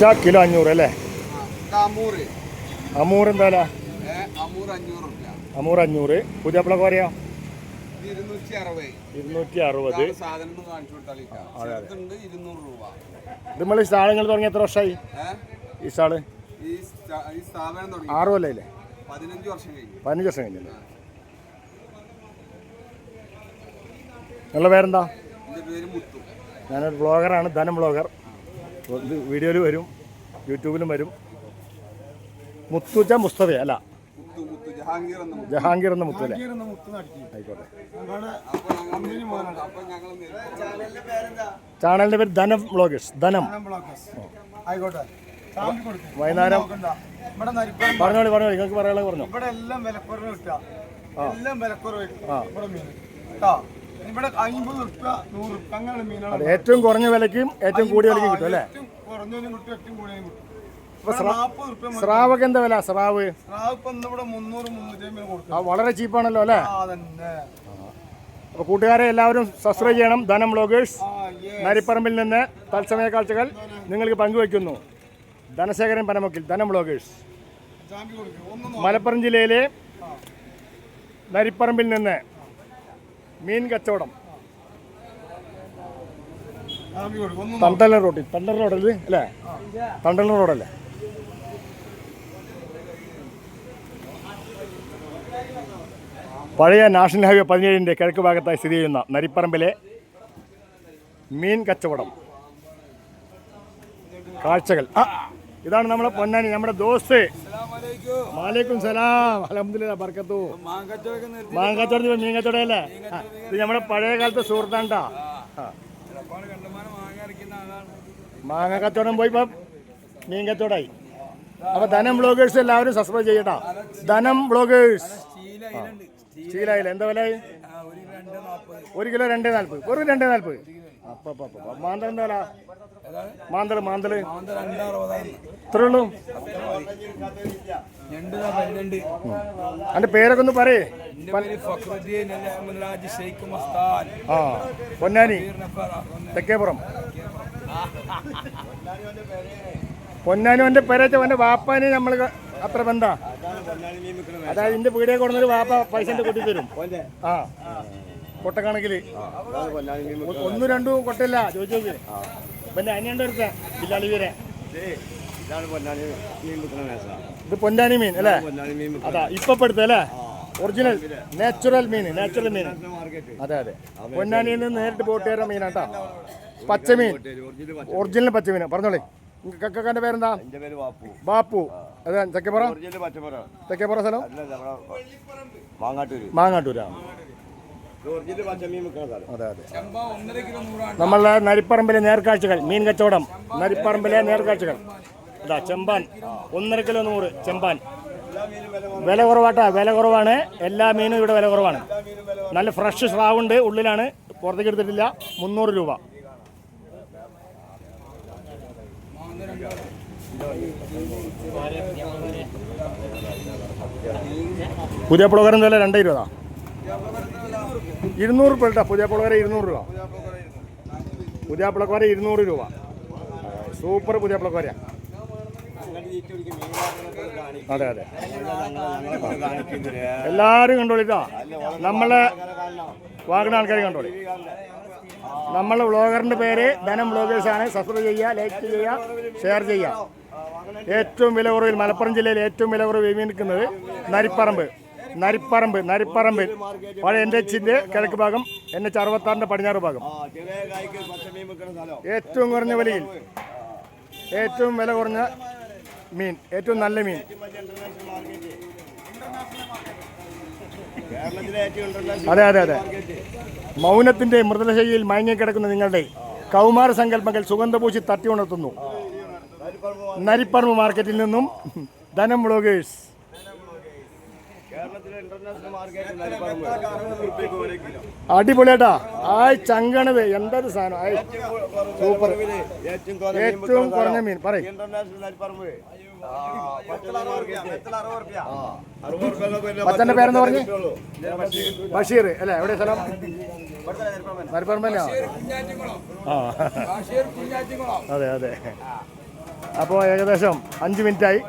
മുറ്റ കിലോ അഞ്ഞൂറ് അല്ലേ? അമൂർ എന്താ വില അമൂർ അഞ്ഞൂറ്. പുതിയ അപ്പളൊക്കെ പറയാ ഇരുന്നൂറ്റി അറുപത്. ഇത്. നമ്മൾ ഈ സാധനങ്ങൾ തുടങ്ങി എത്ര വർഷമായി? ഈ തുടങ്ങി. ആറ് കൊല്ലമില്ലേ പതിനഞ്ച് വർഷം കഴിഞ്ഞല്ലേ നിങ്ങളുടെ പേരെന്താ? ഞാനൊരു ബ്ലോഗറാണ് ധനം ബ്ലോഗർ വീഡിയോയിൽ വരും യൂട്യൂബിലും വരും. മുത്തുജ മുസ്തഫ അല്ല. മുത്തു മുത്തു ജഹാംഗീർ എന്ന മുത്തു. അല്ലേ? ആയിക്കോട്ടെ. ചാനലിന്റെ പേര് ധനം ബ്ലോഗേഴ്സ് ധനം. ആയിക്കോട്ടെ. ചാമ്പി കൊടുക്കും. വൈകുന്നേരം ഇവിടെ നരിപ്പാൻ പറഞ്ഞോളി പറഞ്ഞോളി. നിങ്ങൾക്ക് പറയാനുള്ളത് പറഞ്ഞോ. ഇവിടെ എല്ലാം വിലക്കുറവ് കിട്ടുക എല്ലാം വിലക്കുറവ് കിട്ടുക. ഇവിടെ മീൻ. കേട്ടോ ഇവിടെ അമ്പത് റുപ്യ നൂറ് റുപ്യ അങ്ങനെ മീനാണ് ഏറ്റവും കുറഞ്ഞ വിലക്കും ഏറ്റവും കൂടിയ വിലക്കും കിട്ടും അല്ലേ? ഏറ്റവും കുറഞ്ഞതിനും കിട്ടും ഏറ്റവും കിട്ടും. നാൽപ്പത് റുപ്യ സ്രാവൊക്കെ എന്താ വില? സ്രാവ്? സ്രാവ് ഇപ്പൊ ഇന്ന് ഇവിടെ മുന്നൂറ് മുന്നൂറ്റി അമ്പത് കൊടുക്കും ആ വളരെ ചീപ്പാണല്ലോ അല്ലേ? ആ തന്നെ അപ്പോൾ കൂട്ടുകാരെ എല്ലാവരും സബ്സ്ക്രൈബ് ചെയ്യണം. ധനം ബ്ലോഗേഴ്സ് ആ ഏ നരിപ്പറമ്പിൽ നിന്ന് തത്സമയ കാഴ്ചകൾ നിങ്ങൾക്ക് പങ്കുവയ്ക്കുന്നു. ധനശേഖരൻ പനമക്കിൽ ധനം ബ്ലോഗേഴ്സ് ചാമ്പി കൊടുക്കും. ഒന്ന് മലപ്പുറം ജില്ലയിലെ നരിപ്പറമ്പിൽ നിന്ന് മീൻ കച്ചവടം. തണ്ടല റോഡിൽ. തണ്ടൽ റോഡല്ലേ അല്ലേ? തണ്ടൽ റോഡല്ലേ? പഴയ നാഷണൽ ഹൈവേ പതിനേഴിന്റെ കിഴക്ക് ഭാഗത്തായി സ്ഥിതി ചെയ്യുന്ന നരിപ്പറമ്പിലെ മീൻ കച്ചവടം. കാഴ്ചകൾ. ആ ഇതാണ് നമ്മുടെ പൊന്നാനി നമ്മുടെ ദോസ്ത്. വാലേക്കും സലാം. അലഹമില്ല ബർക്കത്തു. മാങ്കച്ചോടി മീൻ അല്ലേ ഇത് നമ്മുടെ പഴയ കാലത്തെ സുഹൃത്താണ്ടാ. മാങ്ങ കച്ചവടം പോയി ഇപ്പം മീൻ കച്ചവടമായി അപ്പൊ ധനം ബ്ലോഗേഴ്സ് എല്ലാവരും സബ്സ്ക്രൈബ് ചെയ്യട്ടാ. ധനം ബ്ലോഗേഴ്സ് ശീലായില്ല എന്താ വില? ഒരു കിലോ രണ്ടേ നാൽപ്പത്. ഒരു രണ്ടേ നാൽപ്പത്. ഒരു അപ്പൊ, അപ്പൊ. മാന്തൽ എന്താ മാന്തൽ മാന്തൽ. അതിന്റെ പേരൊക്കെ ഒന്ന് പറയേ. ആ പൊന്നാനി. തെക്കേപ്പുറം പൊന്നാനി. എന്റെ പേരച്ച എന്റെ വാപ്പാന് നമ്മൾ അത്ര ബന്ധാ. അതായത് എന്റെ പീടിയെ കൊടുന്നൊരു വാപ്പ പൈസ എന്റെ കൊട്ടി തരും ആ. കൊട്ടക്കണക്കിൽ ഒന്നും രണ്ടും കൊട്ടല്ല ചോദിച്ചു നോക്ക്. പിന്നെ അനിയന്റെ അടുത്ത. ബില്ലാളി വരെ ഇത് പൊന്നാനി മീൻ അല്ലേ? അതാ ഇപ്പൊ എടുത്ത അല്ലേ? ഒറിജിനൽ നാച്ചുറൽ മീൻ നാച്ചുറൽ മീൻ. അതെ അതെ. പൊന്നാനിയിൽ നിന്ന് നേരിട്ട് പോട്ട് തരുന്ന മീനാട്ടോ. പച്ചമീൻ ഒറിജിനൽ പച്ചമീൻ പറഞ്ഞോളേ. കക്കക്കാന്റെ പേരെന്താ? ബാപ്പു. അതെ തെക്കേപ്പുറ? തെക്കേപ്പുറ സ്ഥലം? മാങ്ങാട്ടൂര്. മാങ്ങാട്ടൂരാ. അതെ അതെ നമ്മളെ നരിപ്പറമ്പിലെ നേർക്കാഴ്ചകൾ മീൻ കച്ചവടം നരിപ്പറമ്പിലെ നേർക്കാഴ്ചകൾ അതാ ചെമ്പാൻ ഒന്നര കിലോ നൂറ് ചെമ്പാൻ വില കുറവാട്ടാ വില കുറവാണ് എല്ലാ മീനും ഇവിടെ വില കുറവാണ് നല്ല ഫ്രഷ് സ്രാവുണ്ട് ഉള്ളിലാണ് പുറത്തേക്ക് എടുത്തിട്ടില്ല മുന്നൂറ് രൂപ പുതിയ പുളകരം തന്നെ വില രണ്ടേ ഇരുപതാ ഇരുന്നൂറ് രൂപ കേട്ടോ. പുളകര ഇരുന്നൂറ് രൂപ. പുതിയ വരെ ഇരുന്നൂറ് രൂപ. സൂപ്പർ പുതിയ പുളക്കോര അതെ അതെ. എല്ലാവരും കണ്ടോളിട്ടാ നമ്മളെ വാങ്ങുന്ന ആൾക്കാർ കണ്ടോളി. നമ്മളെ വ്ളോഗറിന്റെ പേര് ധനം വ്ളോഗേഴ്സ് ആണ്. സബ്സ്ക്രൈബ് ചെയ്യുക ലൈക്ക് ചെയ്യുക ഷെയർ ചെയ്യുക. ഏറ്റവും വില കുറവിൽ മലപ്പുറം ജില്ലയിൽ ഏറ്റവും വില കുറവ് മീൻ നിൽക്കുന്നത് നരിപ്പറമ്പ്. നരിപ്പറമ്പ് നരിപ്പറമ്പ്. പഴയ എൻ എച്ചിന്റെ കിഴക്ക് ഭാഗം എൻ എച്ച് അറുപത്താറിന്റെ പടിഞ്ഞാറ് ഭാഗം. ഏറ്റവും കുറഞ്ഞ വിലയിൽ. ഏറ്റവും വില കുറഞ്ഞ മീൻ ഏറ്റവും നല്ല മീൻ. അതെ അതെ അതെ. മൗനത്തിന്റെ മൃദുലശൈലിയിൽ മയങ്ങിക്കിടക്കുന്ന നിങ്ങളുടെ കൗമാര സങ്കല്പങ്ങൾ സുഗന്ധപൂശി തട്ടി ഉണർത്തുന്നു. നരിപ്പറമ്പ് മാർക്കറ്റിൽ നിന്നും ധനം വ്ളോഗേഴ്സ് കേരളത്തിലെ ഇന്റർനാഷണൽ മാർക്കറ്റ് നരിപ്പറമ്പ് അറുപത് റുപ്യക്ക് ഒരു കിലോ അടിപൊളിയാട്ടാ ആയ് ചങ്കണത്. എന്തൊരു സാധനം. ആയ്. സൂപ്പർ. ഏറ്റവും കുറഞ്ഞ മീൻ പറയും. അച്ഛന്റെ ആ. ആ, പേരെന്ന് പറഞ്ഞു? ബഷീർ. അല്ലെ? എവിടെ സ്ഥലം? നരിപ്പറമ്പ് തന്നെയാ ആ. അതെ അതെ. അപ്പോൾ ഏകദേശം അഞ്ച് മിനിറ്റായി.